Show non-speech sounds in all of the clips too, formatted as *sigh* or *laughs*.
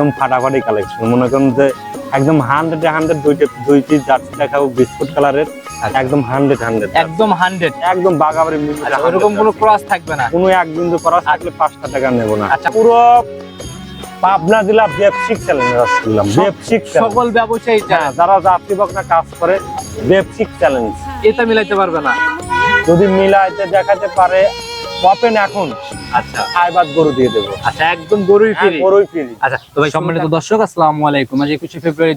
একদম ফাটাফাটি কালেকশন মনে করেন যে একদম হান্ড্রেড হান্ড্রেড দুইটা দুই পিস জার্সি দেখাবো বিস্কুট কালারের একদম হান্ড্রেড হান্ড্রেড একদম হান্ড্রেড একদম বাগাবাড়ি আচ্ছা ওরকম কোনো ক্রস থাকবে না? কোনো এক বিন্দু করা থাকলে পাঁচটা টাকা নেব না। আচ্ছা। পুরো পাবনা জেলা ব্যবসিক চ্যালেঞ্জ আসছিলাম ব্যবসিক সকল ব্যবসায়ী হ্যাঁ যারা যাত্রী বকনা কাজ করে ব্যবসিক চ্যালেঞ্জ এটা মিলাইতে পারবে না। যদি মিলাইতে দেখাতে পারে ওপেন এখন। আচ্ছা গরু দিয়ে দেবো। আচ্ছা একদম গরুই হ্যাঁ, ফ্রি। গরুই ফ্রি। আচ্ছা তো ভাই সম্মানিত দর্শক আসসালামু আলাইকুম। আজ ফেব্রুয়ারি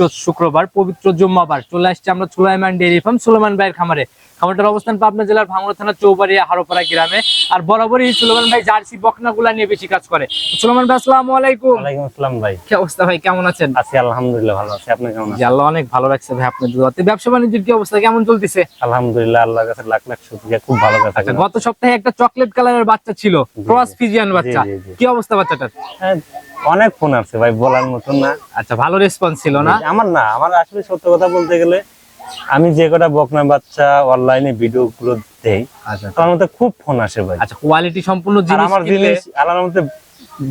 রোজ শুক্রবার পবিত্র জুম্মাবার। চলে আসছে আমরা সুলাইমান ডেয়ারি ফার্ম সুলেমান ভাইয়ের খামারে। খামারটার অবস্থান পাবনা জেলার ভাঙড়া থানা চৌবাড়িয়া হারোপাড়া গ্রামে। আর বরাবরই সুলেমান ভাই জার্সি বকনাগুলা নিয়ে বেশি কাজ করে। সুলেমান ভাই আসসালামু আলাইকুম। ওয়ালাইকুম আসসালাম ভাই। কি অবস্থা ভাই কেমন আছেন? আছি আলহামদুলিল্লাহ ভালো আছি। আপনি কেমন আছেন? আল্লাহ অনেক ভালো রাখছে ভাই আপনার দুয়াতে। ব্যবসা বাণিজ্যের কি অবস্থা কেমন চলতেছে? আলহামদুলিল্লাহ আল্লাহর কাছে লাখ লাখ শুকরিয়া খুব ভালো কাছে আচ্ছা গত সপ্তাহে একটা চকলেট কালারের বাচ্চা ছিল ক্রস ফিজিয়ান বাচ্চা। কি অবস্থা বাচ্চাটার? হ্যাঁ, অনেক ফোন আছে ভাই বলার মতন না। আচ্ছা ভালো রেসপন্স ছিল না? আমার না আমার আসলে সত্য কথা বলতে গেলে আমি যে কটা বকনা বাচ্চা অনলাইনে ভিডিও গুলো দেই আচ্ছা তার মধ্যে খুব ফোন আসে ভাই। আচ্ছা কোয়ালিটি সম্পূর্ণ জিনিস আমার জিনিস আলাদার মধ্যে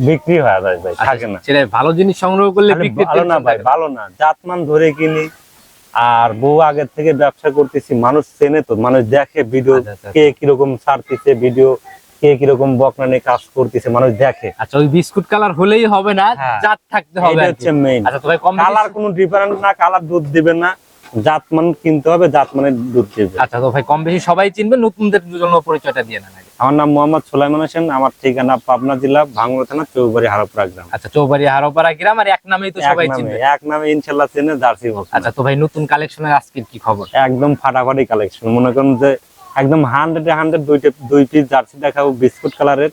বিক্রি হয়ে যায় ভাই আচ্ছা, থাকে না। সেটা ভালো জিনিস সংগ্রহ করলে খালি বিক্রির ভালো না ভাই ভালো না। জাতমান ধরে কিনি আর বউ আগের থেকে ব্যবসা করতেছি মানুষ চেনে তো মানুষ দেখে ভিডিও আচ্ছা, আচ্ছা। কে কীরকম ছাড়তেছে ভিডিও কে কীরকম বকনা নিয়ে কাজ করতেছে মানুষ দেখে। আচ্ছা ওই বিস্কুট কালার হলেই হবে না হ্যাঁ। জাত থাকতে হবে এটা হচ্ছে মেইন আচ্ছা তো ভাই কম কালার কোনো ডিফারেন্ট না কালার দুধ দিবে না। জাতমান কিনতে হবে জাতমানের দুধ দিবে আচ্ছা তো ভাই কম বেশি সবাই চিনবে নতুনদের জন্য পরিচয়টা দিয়ে নেন আমার নাম মোহাম্মদ সুলাইমান হোসেন আমার ঠিকানা পাবনা জেলা ভাঙ্গুড়া থানা চৌবাড়ি হারোপাড়া গ্রাম। আচ্ছা চৌবাড়ি হারোপাড়া গ্রাম আর এক নামেই তো সবাই নামে চিনবে। এক নামে ইনশাল্লাহ চেনে জার্সি বক্স আচ্ছা তো ভাই নতুন কালেকশনের আজকের কি খবর? একদম ফাটাফাটি কালেকশন। মনে করেন যে একদম হান্ড্রেড হান্ড্রেড দুইটা দুই পিস জার্সি দেখাবো বিস্কুট কালারের।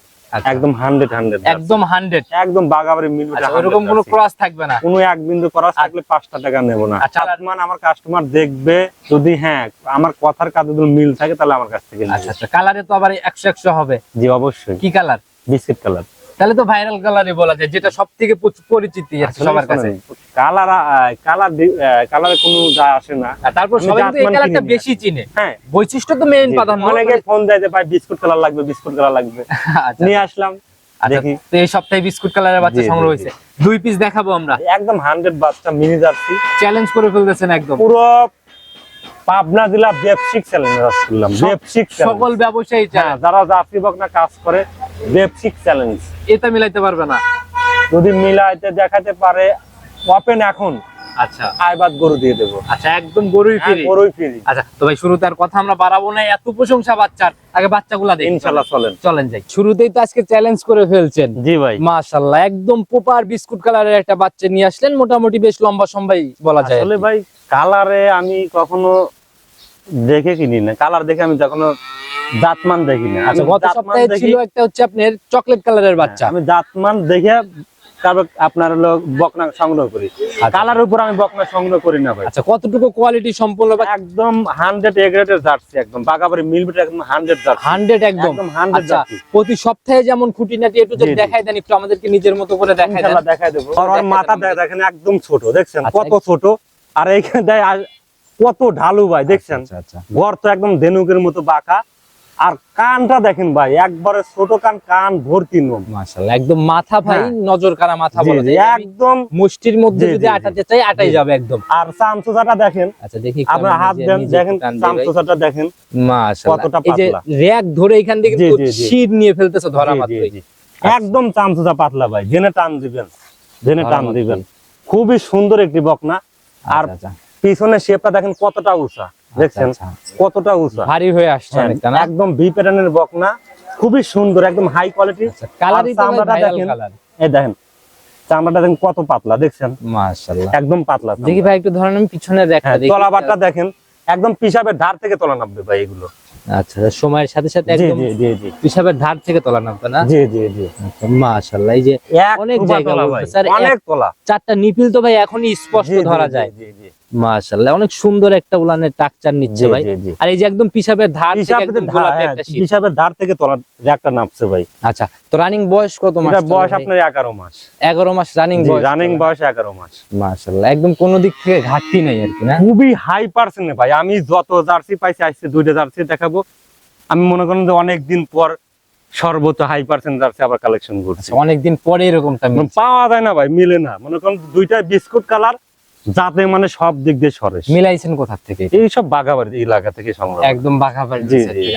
একদম হান্ড্রেড হান্ড্রেড একদম হান্ড্রেড একদম বাগাবাড়ি মিলবে এরকম কোনো ক্রস থাকবে না। কোনো এক বিন্দু ক্রস থাকলে 5 টাকা নেব না। আচ্ছা, আর- আমার কাস্টমার দেখবে যদি হ্যাঁ আমার কথার কাজে যদি মিল থাকে তাহলে আমার কাছ থেকে আচ্ছা আচ্ছা। কালারে তো আবার একশো একশো হবে। জি অবশ্যই। কি কালার বিস্কিট কালার তাহলে তো ভাইরাল কালারই বলা যায় যেটা সব থেকে পরিচিতি সবার কাছে। কালার কালার কালারে কোনো যা আসে না। তারপর সবাই কিন্তু এই কালারটা বেশি চিনে। হ্যাঁ। বৈশিষ্ট্য তো মেইন প্রাধান্য। অনেকে ফোন দেয় যে ভাই বিস্কুট কালার লাগবে বিস্কুট কালার লাগবে। *laughs* আচ্ছা নিয়ে আসলাম আচ্ছা দেখি। তো এই সপ্তাহে বিস্কুট কালারের বাচ্চা সংগ্রহ। হয়েছে। দুই পিস দেখাবো আমরা। একদম হান্ড্রেড বাচ্চা মিনি জার্সি। চ্যালেঞ্জ করে ফেলতেছেন একদম। পুরো পাবনা জেলা ব্যবসিক চ্যালেঞ্জ করলাম সকল ব্যবসায়ী চায় যারা জার্সি বকনা কাজ করে চ্যালেঞ্জ এটা মিলাইতে পারবে না। যদি মিলাইতে দেখাতে পারে ওপেন এখন। আচ্ছা। আইবাদ গরু দিয়ে দেবো। আচ্ছা একদম গরুই হ্যাঁ, ফ্রি। গরুই ফ্রি। আচ্ছা তো ভাই শুরুতে আর কথা আমরা বাড়াবো না। এত প্রশংসা বাচ্চার। আগে বাচ্চাগুলা দেখি। ইনশাল্লাহ চলেন। চলেন যাই। শুরুতেই তো আজকে চ্যালেঞ্জ করে ফেলছেন। জি ভাই। মাশাআল্লাহ একদম পোপার বিস্কুট কালারের একটা বাচ্চা নিয়ে আসলেন। মোটামুটি বেশ লম্বা সম্বাই বলা যায় আসলে ভাই কালারে আমি কখনো দেখে কিনি না। কালার দেখে আমি কখনো জাতমান দেখি না আচ্ছা গত সপ্তাহে ছিল একটা হচ্ছে আপনার চকলেট কালারের বাচ্চা। আমি জাতমান দেখে তারপর আপনার হলো বকনা সংগ্রহ করি। কালার উপর আমি বকনা সংগ্রহ করি না ভাই। আচ্ছা কতটুকু কোয়ালিটি সম্পূর্ণ একদম হান্ড্রেড এগ্রেডের জার্সি একদম। বাগাবাড়ি মিলবিট একদম হান্ড্রেড জার্সি। হান্ড্রেড একদম। হান্ড্রেড আচ্ছা জার্সি। প্রতি সপ্তাহে যেমন খুঁটিনাটি একটু যদি। দেখাই দেন একটু আমাদেরকে নিজের মতো করে দেখাই দেন। দেখাই দেবো। আর মাথা দেখেন একদম ছোট দেখছেন? আচ্ছা, কত ছোট। আর এইখানে কত ঢালু ভাই দেখছেন? আচ্ছা আচ্ছা। তো একদম ধেনুকের মতো বাঁকা। আর কানটা দেখেন ভাই একবারে ছোট কান কান ভর্তি নোম। মাশাআল্লাহ একদম মাথা ভাই হ্যাঁ। নজর কারা মাথা বলা যায়। একদম। মুষ্টির মধ্যে যদি। আটাতে চাই আটাই যাবে একদম। আর চামচুচাটা দেখেন আচ্ছা দেখি আপনার হাত দেন দেখেন ভাই। চামচুচাটা দেখেন মাশাআল্লাহ। কতটা এই যে র‍্যাক ধরে এখান থেকে কিন্তু। শির নিয়ে ফেলতেছে ধরা মাত্রই। একদম চামচুচা পাতলা ভাই জেনে টান দিবেন জেনে টান দিবেন। খুবই সুন্দর একটি বকনা। আর আচ্ছা, আচ্ছা। পিছনের শেপটা দেখেন কতটা উঁচা। দেখছেন? আচ্ছা, আচ্ছা। কতটা উঁচা। ভারী হয়ে আসছে হ্যাঁ, একদম ভি প্যাটার্নের বকনা খুবই সুন্দর একদম হাই কোয়ালিটি আচ্ছা কালারই তো চামড়াটা দেখেন। কালার এই দেখেন চামড়াটা দেখেন কত পাতলা দেখছেন? মাশাআল্লাহ। একদম পাতলা দেখি ভাই একটু ধরেন আমি পিছনের হ্যাঁ, রেখা দেখি। তলাবারটা দেখেন একদম পিসাবের ধার থেকে তোলা নামবে ভাই এগুলো। আচ্ছা সময়ের সাথে সাথে একদম জি জি জি। পিছাবের ধার থেকে তোলা নামতো না? জি জি জি। আচ্ছা, মাশাআল্লাহ এই যে অনেক জায়গা ভাই, স্যার, অনেক তোলা। চারটা নিপিল তো ভাই এখনই স্পষ্ট ধরা যায়। জি, জি। মাশাআল্লাহ অনেক সুন্দর একটা উলানের টাকচার নিচ্ছে ভাই। আর এই যে একদম পিছাবের ধার থেকে পিসাবের একদম ধার, গোলাপি হ্যাঁ, একটা পিসাবের ধার থেকে তোলা একটা নামছে ভাই। আচ্ছা তো রানিং বয়স কত মাস এটা বয়স আপনার এগারো মাস। 11 মাস রানিং বয়স রানিং বয়স এগারো মাস। মাশাআল্লাহ একদম কোনো দিক থেকে ঘাটতি নেই আর কি না? খুবই হাই পার্সেন্ট ভাই আমি যত জার্সি পাইছি আসছে দুইটা জার্সি দেখাবো। আমি মনে করেন যে অনেক দিন পর সর্বোচ্চ হাই পার্সেন্ট জার্সি আবার কালেকশন করছি। আচ্ছা, অনেকদিন পরে এরকমটা মানে। পাওয়া যায় না ভাই মিলে না। মনে করেন দুইটা বিস্কুট কালার যাতে মানে সব দিক দিয়ে সরে মিলাইছেন কোথা থেকে? এই সব বাগাবাড়ি এলাকা থেকে সংগ্রহ একদম বাঘাবাড়ি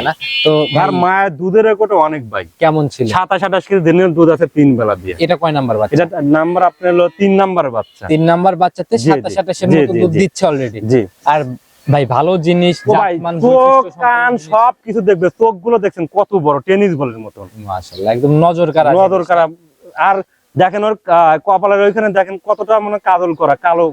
না? তো আর মায়ের দুধের রেকর্ড অনেক ভাই। কেমন ছিল? সাতাশ আঠাশ কেজি দিনের দুধ আছে তিন বেলা দিয়ে। এটা কয় নাম্বার বাচ্চা? এটা নাম্বার আপনার হলো তিন নাম্বার বাচ্চা। তিন নাম্বার বাচ্চাতে। সাতাশ আঠাশের মতো দুধ দিচ্ছে অলরেডি জি। আর ভাই ভালো জিনিস চোখ কান সম্পন্ন সব কিছু দেখবে। চোখগুলো দেখছেন কত বড় টেনিস বলের মতন মাশাআল্লাহ একদম নজর কাড়া নজর খারাপ আর দেখেন ওর কপালের ওইখানে দেখেন কতটা মানে কাজল করা কালো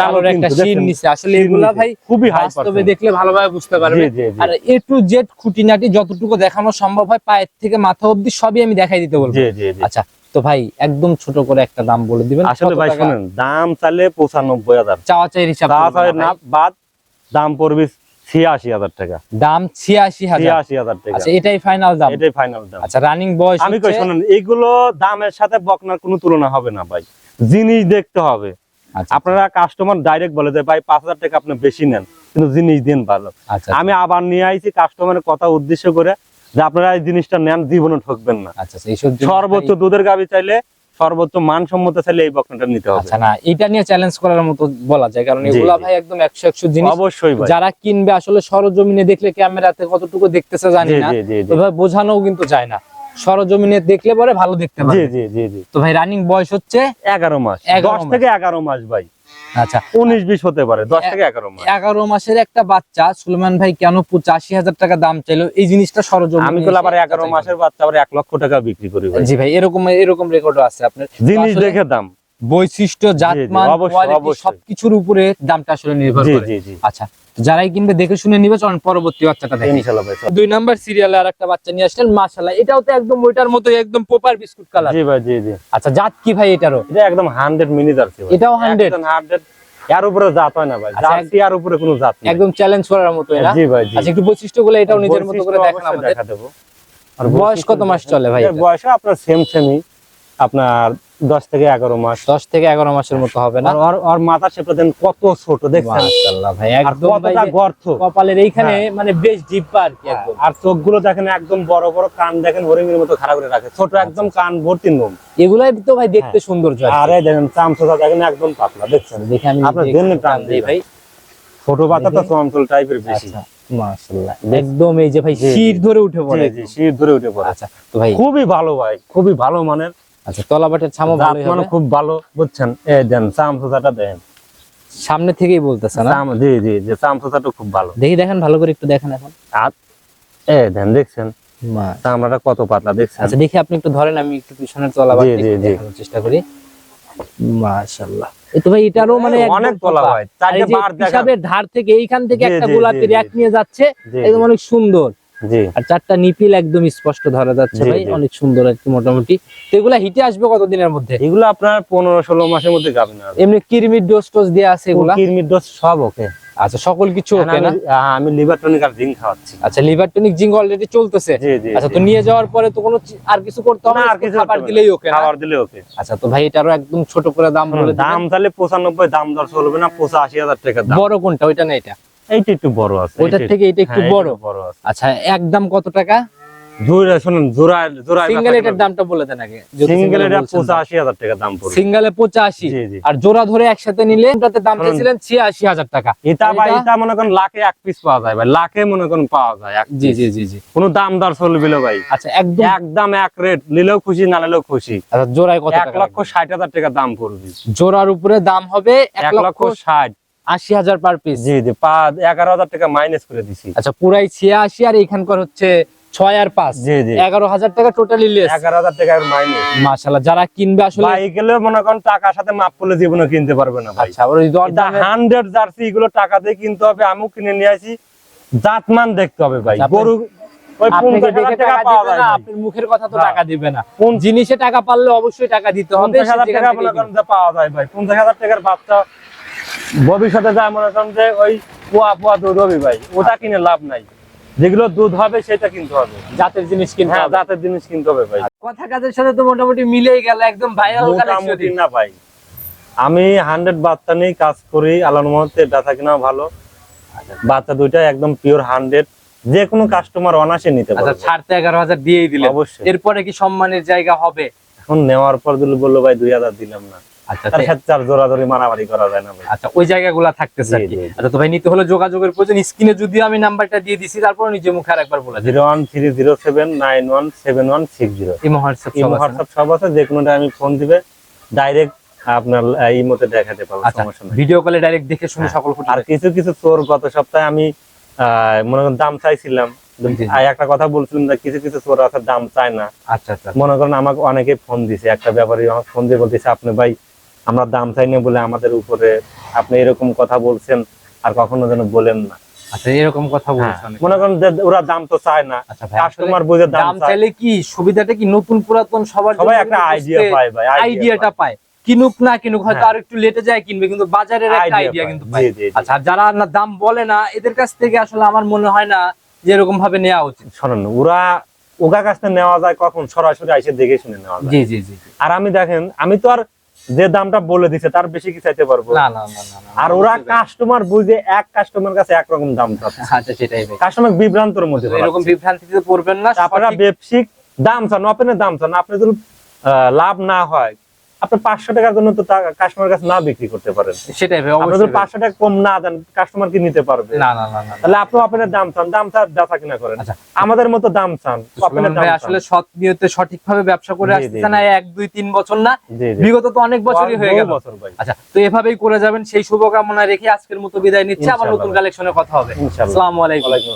কালোর একটা কিন্তু, শির দেখছেন? নিচে আসলে এগুলা ভাই খুবই বাস্তবে দেখলে ভালোভাবে বুঝতে পারবে। আর এ টু জেড খুঁটিনাটি যতটুকু দেখানো সম্ভব হয় পায়ের থেকে মাথা অবধি সবই আমি দেখাই দিতে বলব। আচ্ছা তো ভাই একদম ছোট করে একটা দাম বলে দিবেন। আসলে ভাই শুনেন দাম চাইলে পঁচানব্বই হাজার। চাওয়া চাই হিসাব না বাদ দাম পড়বে ছিয়াশি হাজার টাকা। দাম ছিয়াশি হাজার। ছিয়াশি হাজার টাকা। আচ্ছা এটাই ফাইনাল দাম। এটাই ফাইনাল দাম। আচ্ছা রানিং বয়স আমি কই শুনেন দামের সাথে বকনার কোনো তুলনা হবে না ভাই। জিনিস দেখতে হবে। আচ্ছা আপনারা কাস্টমার ডাইরেক্ট বলে যে ভাই পাঁচ হাজার টাকা আপনি বেশি নেন কিন্তু জিনিস দিন ভালো। আচ্ছা। আমি আবার নিয়ে আইছি কাস্টমারের কথা উদ্দেশ্য করে যে আপনারা এই জিনিসটা নেন জীবনে ঠকবেন না। আচ্ছা আচ্ছা, সর্বোচ্চ দুধের গাবি চাইলে সর্বোচ্চ মানসম্মত চাইলে এই বকনাটা নিতে হবে। আচ্ছা না এটা নিয়ে চ্যালেঞ্জ করার মতো বলা যায় কারণ এগুলা ভাই একদম একশো একশো জিনিস অবশ্যই ভাই। যারা কিনবে আসলে সরজমিনে দেখলে ক্যামেরাতে কতটুকু দেখতেছে জানি না। এভাবে বোঝানোও কিন্তু যায় না। সরজমিনে দেখলে পরে ভালো দেখতে পাবে জি জি জি। তো ভাই রানিং বয়স হচ্ছে এগারো মাস। 11 মাস। থেকে এগারো মাস ভাই। আচ্ছা। উনিশ বিশ হতে পারে দশ এ- থেকে এগারো মাস। এগারো মাসের একটা বাচ্চা সুলেমান ভাই কেন পঁচাশি হাজার টাকা দাম চাইলো? এই জিনিসটা সরজমিনে আমি তো আবার এসে এগারো যাচাই মাসের বাচ্চা আবার এক লক্ষ টাকা বিক্রি করি ভাই। জি ভাই এরকম এরকম রেকর্ডও আছে আপনার। জিনিস দেখে দাম। বৈশিষ্ট্য জাতমান। সবকিছুর উপরে দামটা আসলে নির্ভর করে। জি জি। আচ্ছা যারাই কিনবে দেখে শুনে নিবে চলুন পরবর্তী বাচ্চাটা দেখেন ভাই দুই নাম্বার সিরিয়ালে আর একটা বাচ্চা নিয়ে আসলেন মাশাআল্লাহ। এটাও তো একদম ওইটার মতো একদম পোপার বিস্কুট কালার জি ভাই জি জি। আচ্ছা জাত কি ভাই এটারও? এটা একদম হান্ড্রেড মিনি জার্সি এটাও 100? হান্ড্রেড এর উপরে জাত হয় না ভাই। আচ্ছা, জার্সি আর উপরে কোনো জাত নেই। একদম চ্যালেঞ্জ করার মতো না জি ভাই জি। আচ্ছা একটু বৈশিষ্ট্যগুলো এটাও নিজের মতো করে দেখান আমাদের। দেখা দেবো। আর বয়স কত মাস চলে ভাই বয়স আপনার সেম সেমই আপনার দশ থেকে এগারো মাস। দশ থেকে এগারো মাসের মতো হবে না? আর মাথা দেন কত ছোট দেখছেন? মাশাআল্লাহ ভাই একদম গর্ত। কপালের এইখানে মানে বেশ ডিব্বা আর কি একদম। আর চোখগুলো দেখেন একদম বড় বড় কান দেখেন হরিণের মতো খারাপ করে রাখে। ছোট একদম কান ভর্তি নোম। এগুলাই তো ভাই দেখতে সৌন্দর্য আর কি। দেখেন দেখেন একদম পাতলা দেখছেন? দেখে আমি আপনার টান দিই ভাই। ছোট বাচ্চা তো চঞ্চল টাইপের বেশি। আচ্ছা মাশাআল্লাহ। একদম এই যে ভাই জি। ধরে উঠে পড়ে শীত ধরে উঠে পড়ে। আচ্ছা তো ভাই খুবই ভালো ভাই খুবই ভালো মানের। আচ্ছা তলাবাটের ছামো জাত ভালোই মানে খুব ভালো বুঝছেন? এই দেন চামচাটা দেন। সামনে থেকেই বলতেছে না? চাম- জি জি জি চামচাটা খুব ভালো। দেখি দেখেন ভালো করে একটু দেখেন এখন। আর এ দেন দেখছেন? মা- চামড়াটা কত পাতলা দেখছেন? আচ্ছা দেখি আপনি একটু ধরেন আমি একটু পিছনের তলাবাট। দেখানোর চেষ্টা করি। মাশাআল্লাহ। তো ভাই এটারও মানে অনেক তলা হয় এই যে বার দেখা পিসাবের ধার থেকে এইখান থেকে একটা গোলাপি। র্যাক নিয়ে যাচ্ছে একদম অনেক সুন্দর। আর চারটা নিপিল একদম স্পষ্ট ধরা যাচ্ছে ভাই অনেক সুন্দর আর কি মোটামুটি। তো এগুলা হিটে আসবে কতদিনের মধ্যে? এগুলো আপনার পনেরো ষোলো মাসের মধ্যে যাবেন আর এমনি কিরমির ডোজ টোজ দেওয়া আছে এগুলা? কিরমির ডোজ সব ওকে। আচ্ছা সকল কিছু ওকে না? আমি- লিভার টনিক আর জিঙ্ক খাওয়াচ্ছি। আচ্ছা লিভার টনিক জিঙ্ক অলরেডি চলতেছে। আচ্ছা তো নিয়ে যাওয়ার পরে তো কোনো আর কিছু করতে হবে না না আর কিছু খাবার দিলেই ওকে খাবার দিলে ওকে। আচ্ছা তো ভাই এটারও একদম ছোট করে দাম বলে দাম তাহলে পঁচানব্বই দাম দর চলবে না পঁচাশি হাজার টাকার দাম। বড় কোনটা? ওইটা না এটা? এইটা একটু বড় আছে এইটা- থেকে এটা একটু হ্যাঁ, বড়। বড় আছে। আচ্ছা একদম কত টাকা? জোড়া শুনুন জোড়া জোড়া সিঙ্গেল এটার দামটা বলে দেন আগে সিঙ্গেল এটা পঁচাশি হাজার টাকা দাম পড়বে। সিঙ্গেলে পঁচাশি? জি, জি। আর জোড়া ধরে একসাথে নিলে ওটাতে দাম চাইছিলেন টাকা। এটা এটা- মনে করেন লাখে এক পিস পাওয়া যায় ভাই লাখে মনে করেন পাওয়া যায় জি জি জি জি। কোনো দাম দর চলবে না ভাই। আচ্ছা একদম একদম এক রেট নিলেও খুশি না নিলেও খুশি। আচ্ছা জোড়ায় কত লক্ষ ষাট হাজার টাকা দাম পড়বে। জোড়ার উপরে দাম হবে এক লক্ষ লক্ষ ষাট। আশি হাজার পার পিস জি জি এগারো হাজার টাকা মাইনাস করে দিছি। আচ্ছা পুরাই ছিয়াশি আর এখানকার হচ্ছে ছয় আর পাঁচ। জি জি। এগারো হাজার টাকা টোটালি লেস এগারো হাজার টাকা মাইনাস মাশাল্লাহ যারা কিনবে আসলে গেলে মনে করেন টাকার সাথে মাপ করলে জীবনে কিনতে পারবে না ভাই। আচ্ছা হান্ড্রেড জার্সি এগুলো টাকা দিয়ে কিনতে হবে আমিও কিনে নিয়ে আসি। জাতমান দেখতে হবে ভাই। আচ্ছা, গরু। মুখের কথা তো। টাকা দিবে না। কোন জিনিসে টাকা পারলে অবশ্যই টাকা দিতে হবে পাওয়া যায় ভাই। পঞ্চাশ হাজার টাকার বাচ্চা ভবিষ্যতে যায় মনে করেন যে ওই পোয়া পোয়া দুধ হবে ভাই ওটা কিনে লাভ নাই। যেগুলো দুধ হবে সেটা কিনতে হবে। জাতের জিনিস কিনতে হ্যাঁ হবে। জাতের জিনিস কিনতে হবে ভাই। কথা কাজের সাথে তো মোটামুটি মিলেই গেল একদম ভাইরাল মোটামুটি না ভাই। আমি হান্ড্রেড বাচ্চা নিয়ে কাজ করি আল্লাহর মহতে ব্যথা কিনা ভালো। বাচ্চা দুইটা একদম পিওর হান্ড্রেড যে কোনো কাস্টমার অনাসে নিতে আচ্ছা পারবে। ছাড়তে এগারো হাজার দিয়েই দিলে অবশ্যই। এরপরে কি সম্মানের জায়গা হবে? এখন নেওয়ার পর দিল বলল ভাই দুই হাজার দিলাম না। আচ্ছা তার সাথে আর জোরাজোরি মারামারি করা যায় না ভাই। আচ্ছা ওই জায়গাগুলো থাকতেছে আর জি, কি। জি, জি। আচ্ছা তো ভাই নিতে হলে যোগাযোগের প্রয়োজন। স্ক্রিনে যদিও আমি নাম্বারটা দিয়ে দিছি তারপর নিজে মুখে আর একবার বলে zero one three zero seven nine one seven one six zero. Imo WhatsApp সব হোয়াটসঅ্যাপ সব আছে যে কোনো আমি ফোন দিবে ডাইরেক্ট আপনার এই মতে দেখাতে পারব আচ্ছা সমস্যা নাই। ভিডিও কলে ডাইরেক্ট দেখে শুনে হ্যাঁ, সকল ফুটে আর কিছু কিছু চোর গত সপ্তাহে আমি আহ, মনে করেন দাম চাইছিলাম। একটা কথা বলছিলাম যে কিছু কিছু চোর আছে দাম চায় না। আচ্ছা আচ্ছা। মনে করেন আমাকে অনেকে ফোন দিছে একটা ব্যাপারে আমাকে ফোন দিয়ে বলতেছে আপনি ভাই আমরা দাম চাই না বলে আমাদের উপরে আপনি এরকম কথা বলছেন আর কখনো যেন বলেন না। আচ্ছা এরকম কথা হ্যাঁ, বলছেন অনেকে। মনে করেন যে ওরা দাম তো চায় না। আচ্ছা কাস্টমার বুঝে দাম চাইলে কি সুবিধাটা কি নতুন পুরাতন সবার সবাই একটা আইডিয়া পায় ভাই আইডিয়াটা পায়। কিনুক না কিনুক হয়তো হ্যাঁ। আর একটু লেটে যায় কিনবে কিন্তু বাজারের একটা আইডিয়া কিন্তু। আচ্ছা যারা না দাম বলে না এদের কাছ থেকে আসলে আমার মনে হয় না যে এরকম ভাবে নেওয়া উচিত। শোনেন ওরা ওগা কাছ থেকে নেওয়া যায় কখন সরাসরি আইসে দেখে শুনে নেওয়া যায়। জি জি জি। আর আমি দেখেন আমি তো আর যে দামটা বলে দিছে তার বেশি কি চাইতে পারব? না না না আর ওরা কাস্টমার বুঝে এক কাস্টমার কাছে এক রকম দাম আচ্ছা সেটাই ভাই। কাস্টমার বিভ্রান্তর মধ্যে এরকম ফেলাচ্ছে। বিভ্রান্তিতে পড়বেন না আপনারা বেপসিক দাম চান আপনি দাম চান আপনি যদি আহ, লাভ না হয় আপনি পাঁচশো টাকার জন্য তো কাস্টমার কাছে না বিক্রি করতে পারেন সেটাই। পাঁচশো টাকা কম না দেন কাস্টমার কি নিতে পারবে না না না। তাহলে আপনি ওপেনের দাম চান দাম চান বেচা কিনা করেন আচ্ছা। আমাদের মতো দাম চান আসলে সৎ নিয়তে সঠিকভাবে ব্যবসা করে জি। না এক দুই তিন বছর না বিগত তো অনেক বছরই হয়ে গেল বছর ভাই আচ্ছা তো এভাবেই করে যাবেন সেই শুভকামনা রেখে আজকের মতো বিদায় নিচ্ছে আবার নতুন ভাই। কালেকশনে কথা হবে ইনশাআল্লাহ আসসালামু আলাইকুম ওয়ালাইকুম আসসালাম।